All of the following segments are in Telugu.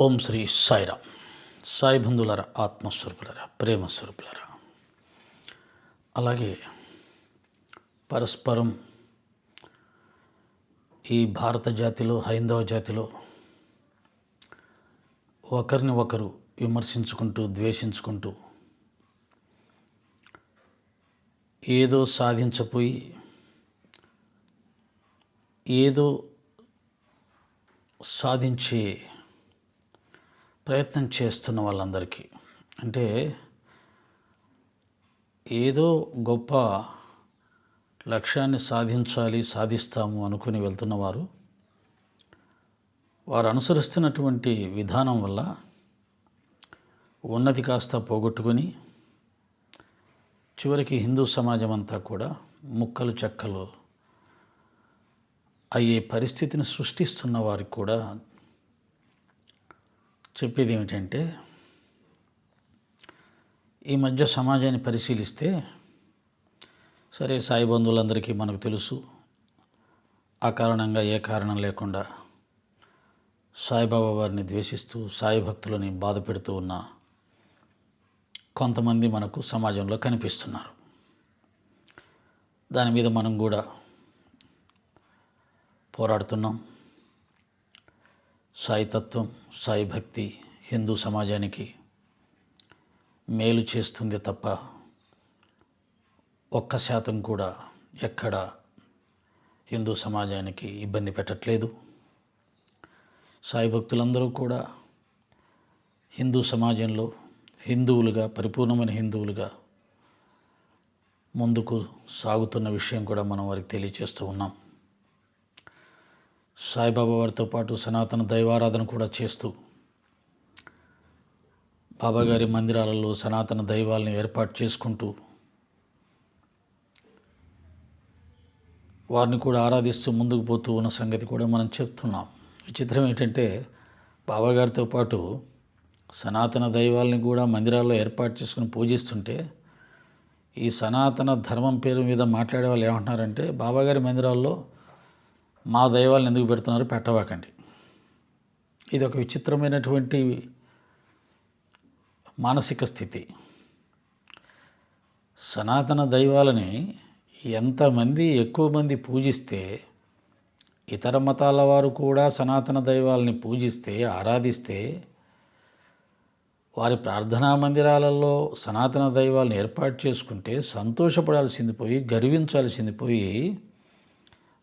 ఓం శ్రీ సాయిరామ్. సాయి బంధువులరా ఆత్మస్వరూపులరా ప్రేమస్వరూపులరా. అలాగే పరస్పరం ఈ భారత జాతిలో హైందవ జాతిలో ఒకరిని ఒకరు విమర్శించుకుంటూ ద్వేషించుకుంటూ ఏదో సాధించపోయి ఏదో సాధించే ప్రయత్నం చేస్తున్న వాళ్ళందరికీ. అంటే ఏదో గొప్ప లక్ష్యాన్ని సాధించాలి సాధిస్తాము అనుకుని వెళ్తున్నవారు వారు అనుసరిస్తున్నటువంటి విధానం వల్ల ఉన్నతి కాస్త పోగొట్టుకొని చివరికి హిందూ సమాజం అంతా కూడా ముక్కలు చెక్కలు అయ్యే పరిస్థితిని సృష్టిస్తున్న వారికి కూడా చెప్పేది ఏమిటంటే ఈ మధ్య సమాజాన్ని పరిశీలిస్తే సరే సాయి బంధువులందరికీ మనకు తెలుసు ఆ కారణంగా ఏ కారణం లేకుండా సాయిబాబా వారిని ద్వేషిస్తూ సాయి భక్తులని బాధ పెడుతూ ఉన్న కొంతమంది మనకు సమాజంలో కనిపిస్తున్నారు. దాని మీద మనం కూడా పోరాడుతున్నాం. సాయితత్వం సాయి భక్తి హిందూ సమాజానికి మేలు చేస్తుంది తప్ప ఒక్క శాతం కూడా ఎక్కడ హిందూ సమాజానికి ఇబ్బంది పెట్టట్లేదు. సాయి భక్తులందరూ కూడా హిందూ సమాజంలో హిందువులుగా పరిపూర్ణమైన హిందువులుగా ముందుకు సాగుతున్న విషయం కూడా మనం వారికి తెలియచేస్తూ ఉన్నాం. సాయిబాబా వారితో పాటు సనాతన దైవారాధన కూడా చేస్తూ బాబాగారి మందిరాలలో సనాతన దైవాలను ఏర్పాటు చేసుకుంటూ వారిని కూడా ఆరాధిస్తూ ముందుకు పోతూ ఉన్న సంగతి కూడా మనం చెప్తున్నాం. విచిత్రం ఏంటంటే బాబాగారితో పాటు సనాతన దైవాల్ని కూడా మందిరాల్లో ఏర్పాటు చేసుకుని పూజిస్తుంటే ఈ సనాతన ధర్మం పేరు మీద మాట్లాడే వాళ్ళు ఏమంటున్నారంటే బాబాగారి మందిరాల్లో మా దైవాలను ఎందుకు పెడుతున్నారు? పెట్టవాకండి ఇది ఒక విచిత్రమైనటువంటి మానసిక స్థితి. సనాతన దైవాలని ఎంతమంది ఎక్కువ మంది పూజిస్తే ఇతర మతాల వారు కూడా సనాతన దైవాలని పూజిస్తే ఆరాధిస్తే వారి ప్రార్థనా మందిరాలలో సనాతన దైవాలను ఏర్పాటు చేసుకుంటే సంతోషపడాల్సింది పోయి గర్వించాల్సింది పోయి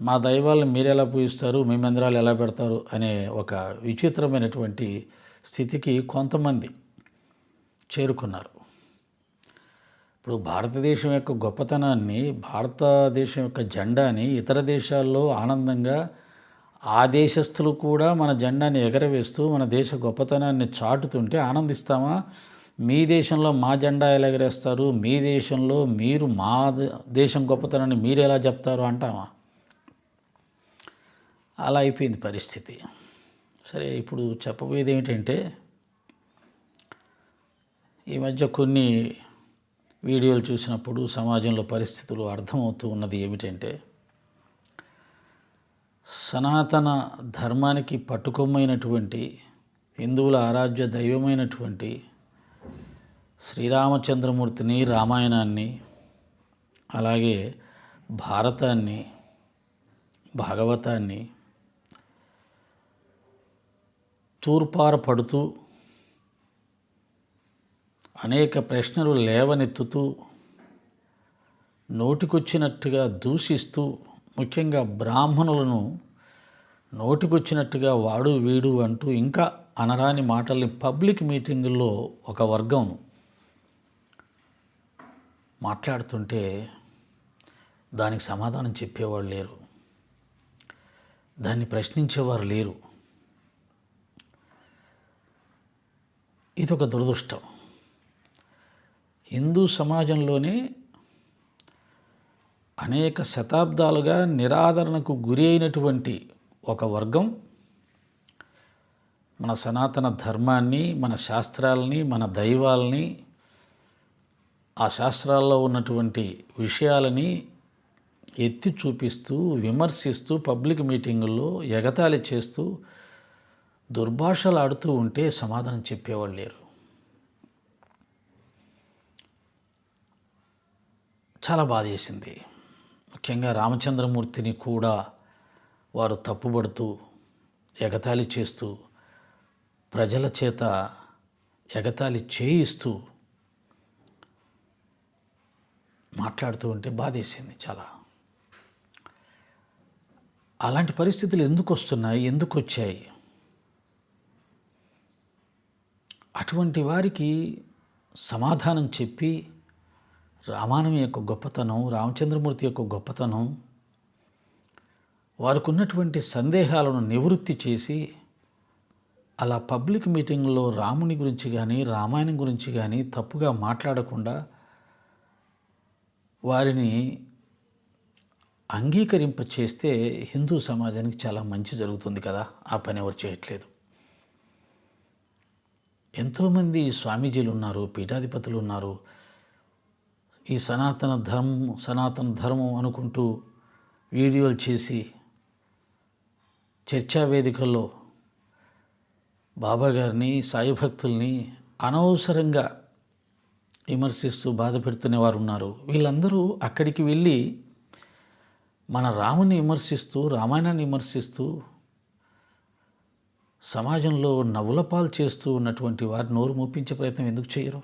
మా దైవాలను మీరు ఎలా పూజిస్తారు? మీ మందిరాలు ఎలా పెడతారు? అనే ఒక విచిత్రమైనటువంటి స్థితికి కొంతమంది చేరుకున్నారు. ఇప్పుడు భారతదేశం యొక్క గొప్పతనాన్ని భారతదేశం యొక్క జెండాని ఇతర దేశాల్లో ఆనందంగా ఆ దేశస్థులు కూడా మన జెండాని ఎగరవేస్తూ మన దేశ గొప్పతనాన్ని చాటుతుంటే ఆనందిస్తామా? మీ దేశంలో మా జెండా ఎలా ఎగరేస్తారు? మీ దేశంలో మీరు మా దేశం గొప్పతనాన్ని మీరు ఎలా చెప్తారు అంటామా? అలా అయిపోయింది పరిస్థితి. సరే ఇప్పుడు చెప్పబోయేది ఏమిటంటే ఈ మధ్య కొన్ని వీడియోలు చూసినప్పుడు సమాజంలో పరిస్థితులు అర్థమవుతూ ఉన్నది ఏమిటంటే సనాతన ధర్మానికి పట్టుకొమ్మైనటువంటి హిందువుల ఆరాధ్య దైవమైనటువంటి శ్రీరామచంద్రమూర్తిని రామాయణాన్ని అలాగే భారతాన్ని భాగవతాన్ని తూర్పార పడుతూ అనేక ప్రశ్నలు లేవనెత్తుతూ నోటికొచ్చినట్టుగా దూషిస్తూ ముఖ్యంగా బ్రాహ్మణులను నోటికొచ్చినట్టుగా వాడు వీడు అంటూ ఇంకా అనరాని మాటల్ని పబ్లిక్ మీటింగుల్లో ఒక వర్గం మాట్లాడుతుంటే దానికి సమాధానం చెప్పేవాళ్ళు లేరు. దాన్ని ప్రశ్నించేవారు లేరు. ఇది ఒక దురదృష్టం. హిందూ సమాజంలోనే అనేక శతాబ్దాలుగా నిరాదరణకు గురి అయినటువంటి ఒక వర్గం మన సనాతన ధర్మాన్ని మన శాస్త్రాలని మన దైవాలని ఆ శాస్త్రాల్లో ఉన్నటువంటి విషయాలని ఎత్తి చూపిస్తూ విమర్శిస్తూ పబ్లిక్ మీటింగుల్లో ఎగతాళి చేస్తూ దుర్భాషలు ఆడుతూ ఉంటే సమాధానం చెప్పేవాళ్ళు లేరు. చాలా బాధేసింది ముఖ్యంగా రామచంద్రమూర్తిని కూడా వారు తప్పుబడుతూ ఎగతాళి చేస్తూ ప్రజల చేత ఎగతాళి చేయిస్తూ మాట్లాడుతూ ఉంటే బాధేసింది చాలా. అలాంటి పరిస్థితులు ఎందుకు వస్తున్నాయి? ఎందుకు వచ్చాయి? అటువంటి వారికి సమాధానం చెప్పి రామానం యొక్క గొప్పతనం రామచంద్రమూర్తి యొక్క గొప్పతనం వారికి ఉన్నటువంటి సందేహాలను నివృత్తి చేసి అలా పబ్లిక్ మీటింగ్లో రాముని గురించి కానీ రామాయణం గురించి కానీ తప్పుగా మాట్లాడకుండా వారిని అంగీకరింప చేస్తే హిందూ సమాజానికి చాలా మంచి జరుగుతుంది కదా? ఆ పని ఎవరు చేయట్లేదు. ఎంతోమంది స్వామీజీలు ఉన్నారు పీఠాధిపతులు ఉన్నారు ఈ సనాతన ధర్మం సనాతన ధర్మం అనుకుంటూ వీడియోలు చేసి చర్చా వేదికల్లో బాబా గారిని సాయి భక్తుల్ని అనవసరంగా విమర్శిస్తూ బాధ పెడుతునే వారు ఉన్నారు వీళ్ళందరూ అక్కడికి వెళ్ళి మన రాముని విమర్శిస్తూ రామాయణాన్ని విమర్శిస్తూ సమాజంలో నవ్వులపాలు చేస్తూ ఉన్నటువంటి వారు నోరు మూపించే ప్రయత్నం ఎందుకు చేయరు?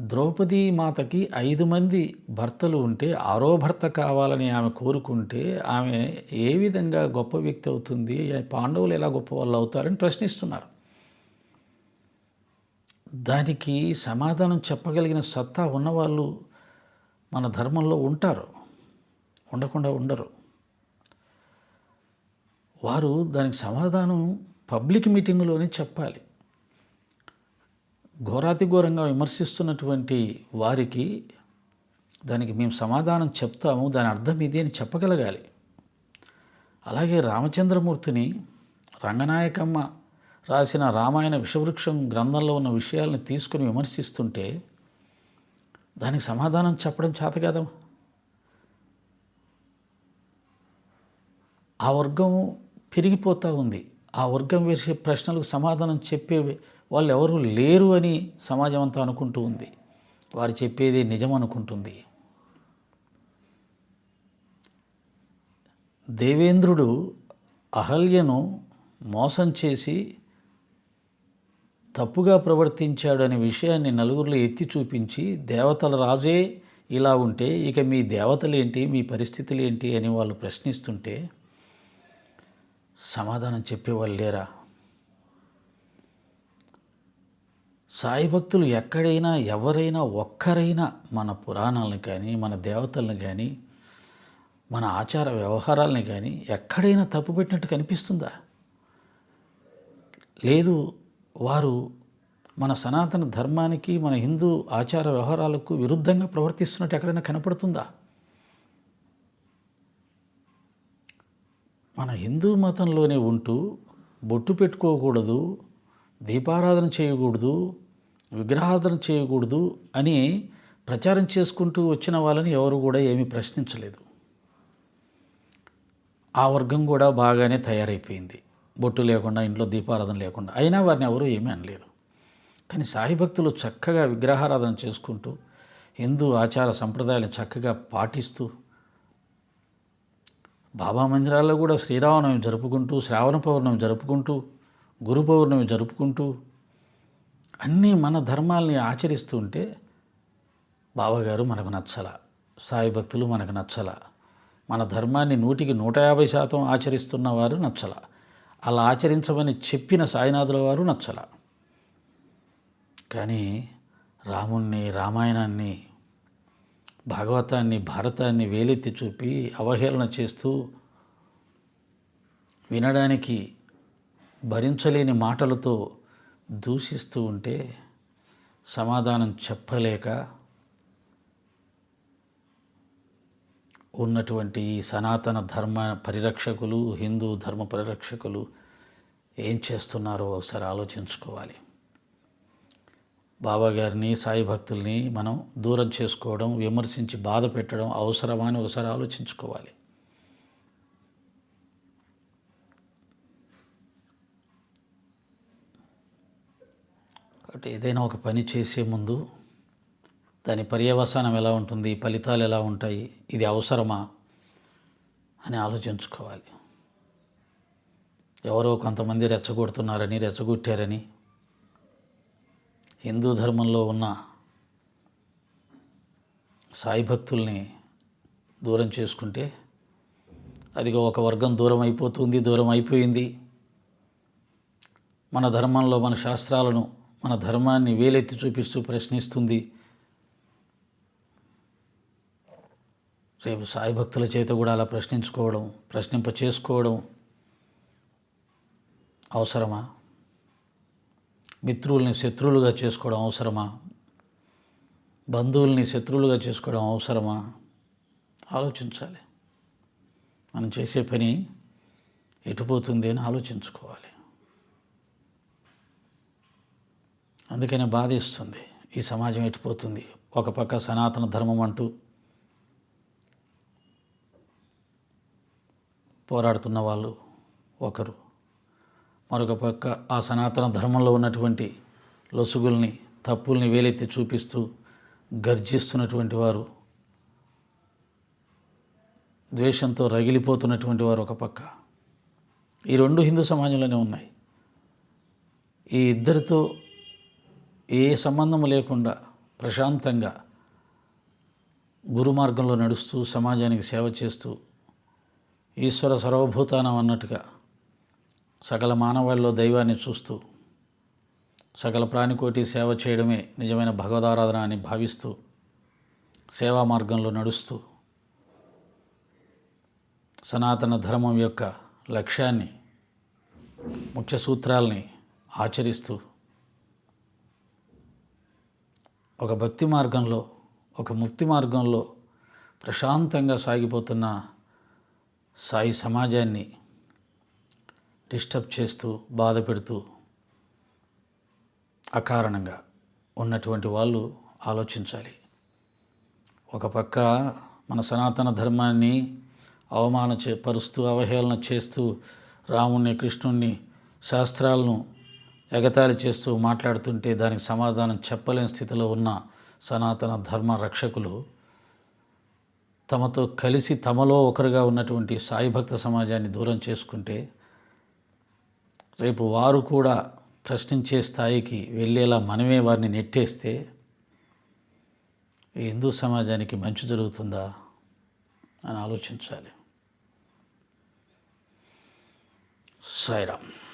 ద్రౌపదీ మాతకి ఐదు మంది భర్తలు ఉంటే ఆరో భర్త కావాలని ఆమె కోరుకుంటే ఆమె ఏ విధంగా గొప్ప వ్యక్తి అవుతుంది పాండవులు ఎలా గొప్ప వాళ్ళు అవుతారని ప్రశ్నిస్తున్నారు. దానికి సమాధానం చెప్పగలిగిన సత్తా ఉన్నవాళ్ళు మన ధర్మంలో ఉంటారు. ఉండకుండా ఉండరు. వారు దానికి సమాధానం పబ్లిక్ మీటింగ్లోనే చెప్పాలి. ఘోరాతి ఘోరంగా విమర్శిస్తున్నటువంటి వారికి దానికి మేము సమాధానం చెప్తాము దాని అర్థం ఇది అని చెప్పగలగాలి. అలాగే రామచంద్రమూర్తిని రంగనాయకమ్మ రాసిన రామాయణ విషవృక్షం గ్రంథంలో ఉన్న విషయాలను తీసుకుని విమర్శిస్తుంటే దానికి సమాధానం చెప్పడం చేత కదా ఆ వర్గం పెరిగిపోతూ ఉంది. ఆ వర్గం వేసే ప్రశ్నలకు సమాధానం చెప్పే వాళ్ళు ఎవరు లేరు అని సమాజం అంతా అనుకుంటూ ఉంది. వారు చెప్పేది నిజం అనుకుంటుంది. దేవేంద్రుడు అహల్యను మోసం చేసి తప్పుగా ప్రవర్తించాడు అనే విషయాన్ని నలుగురిలో ఎత్తి చూపించి దేవతల రాజే ఇలా ఉంటే ఇక మీ దేవతలేంటి? మీ పరిస్థితులు ఏంటి అని వాళ్ళు ప్రశ్నిస్తుంటే సమాధానం చెప్పేవాళ్ళు లేరా? సాయి భక్తులు ఎక్కడైనా ఎవరైనా ఒక్కరైనా మన పురాణాలను కానీ మన దేవతలను కానీ మన ఆచార వ్యవహారాలని కానీ ఎక్కడైనా తప్పు పెట్టినట్టు కనిపిస్తుందా? లేదు వారు మన సనాతన ధర్మానికి మన హిందూ ఆచార వ్యవహారాలకు విరుద్ధంగా ప్రవర్తిస్తున్నట్టు ఎక్కడైనా కనపడుతుందా? మన హిందూ మతంలోనే ఉంటూ బొట్టు పెట్టుకోకూడదు దీపారాధన చేయకూడదు విగ్రహార్ధన చేయకూడదు అని ప్రచారం చేసుకుంటూ వచ్చిన వాళ్ళని ఎవరు కూడా ఏమీ ప్రశ్నించలేదు. ఆ వర్గం కూడా బాగానే తయారైపోయింది. బొట్టు లేకుండా ఇంట్లో దీపారాధన లేకుండా. అయినా వారిని ఎవరు ఏమీ అనలేదు. కానీ సాయి భక్తులు చక్కగా విగ్రహారాధన చేసుకుంటూ హిందూ ఆచార సంప్రదాయాలు చక్కగా పాటిస్తూ బాబా మందిరాల్లో కూడా శ్రీరామనవమి జరుపుకుంటూ శ్రావణ పౌర్ణమి జరుపుకుంటూ గురు పౌర్ణమి జరుపుకుంటూ అన్నీ మన ధర్మాల్ని ఆచరిస్తుంటే బాబాగారు మనకు నచ్చల. సాయి భక్తులు మనకు నచ్చల. మన ధర్మాన్ని నూటికి నూట యాభై శాతం ఆచరిస్తున్న వారు నచ్చల. అలా ఆచరించమని చెప్పిన సాయినాథుల వారు నచ్చల. కానీ రాముణ్ణి రామాయణాన్ని భాగవతాన్ని భారతాన్ని వేలెత్తి చూపి అవహేళన చేస్తూ వినడానికి భరించలేని మాటలతో దూషిస్తూ ఉంటే సమాధానం చెప్పలేక ఉన్నటువంటి ఈ సనాతన ధర్మ పరిరక్షకులు హిందూ ధర్మ పరిరక్షకులు ఏం చేస్తున్నారో ఒకసారి ఆలోచించుకోవాలి. బాబాగారిని సాయి భక్తుల్ని మనం దూరం చేసుకోవడం విమర్శించి బాధ పెట్టడం అవసరమా అని ఒకసారి ఆలోచించుకోవాలి. కాబట్టి ఏదైనా ఒక పని చేసే ముందు దాని పర్యవసానం ఎలా ఉంటుంది ఫలితాలు ఎలా ఉంటాయి ఇది అవసరమా అని ఆలోచించుకోవాలి. ఎవరో కొంతమంది రెచ్చగొడుతున్నారని రెచ్చగొట్టారని హిందూ ధర్మంలో ఉన్న సాయి భక్తుల్ని దూరం చేసుకుంటే అదిగో ఒక వర్గం దూరం అయిపోతుంది దూరం అయిపోయింది. మన ధర్మంలో మన శాస్త్రాలను మన ధర్మాన్ని వేలెత్తి చూపిస్తూ ప్రశ్నిస్తుంది. రేపు సాయి భక్తుల చేత కూడా అలా ప్రశ్నించుకోవడం ప్రశ్నింప చేసుకోవడం అవసరమా? మిత్రుల్ని శత్రువులుగా చేసుకోవడం అవసరమా? బంధువుల్ని శత్రువులుగా చేసుకోవడం అవసరమా? ఆలోచించాలి. మనం చేసే పని ఎటుపోతుంది అని ఆలోచించుకోవాలి. అందుకనే బాధిస్తుంది ఈ సమాజం ఎటుపోతుంది ఒక పక్క సనాతన ధర్మం అంటూ పోరాడుతున్న వాళ్ళు ఒకరు. మరొక పక్క ఆ సనాతన ధర్మంలో ఉన్నటువంటి లొసుగుల్ని తప్పుల్ని వేలెత్తి చూపిస్తూ గర్జిస్తున్నటువంటి వారు ద్వేషంతో రగిలిపోతున్నటువంటి వారు ఒక పక్క. ఈ రెండు హిందూ సమాజంలోనే ఉన్నాయి. ఈ ఇద్దరితో ఏ సంబంధం లేకుండా ప్రశాంతంగా గురుమార్గంలో నడుస్తూ సమాజానికి సేవ చేస్తూ ఈశ్వర సర్వభూతానం అన్నట్టుగా సకల మానవాల్లో దైవాన్ని చూస్తూ సకల ప్రాణికోటి సేవ చేయడమే నిజమైన భగవదారాధన అని భావిస్తూ సేవా మార్గంలో నడుస్తూ సనాతన ధర్మం యొక్క లక్ష్యాన్ని ముఖ్య సూత్రాల్ని ఆచరిస్తూ ఒక భక్తి మార్గంలో ఒక ముక్తి మార్గంలో ప్రశాంతంగా సాగిపోతున్న సాయి సమాజాన్ని డిస్టర్బ్ చేస్తూ బాధ పెడుతూ అకారణంగా ఉన్నటువంటి వాళ్ళు ఆలోచించాలి. ఒక పక్క మన సనాతన ధర్మాన్ని అవమాన చే పరుస్తూ అవహేళన చేస్తూ రాముణ్ణి కృష్ణుణ్ణి శాస్త్రాలను ఎగతాళి చేస్తూ మాట్లాడుతుంటే దానికి సమాధానం చెప్పలేని స్థితిలో ఉన్న సనాతన ధర్మ రక్షకులు తమతో కలిసి తమలో ఒకరుగా ఉన్నటువంటి సాయి భక్త సమాజాన్ని దూరం చేసుకుంటే రేపు వారు కూడా ప్రశ్నించే స్థాయికి వెళ్ళేలా మనమే వారిని నెట్టేస్తే హిందూ సమాజానికి మంచి జరుగుతుందా అని ఆలోచించాలి. సాయిరామ్.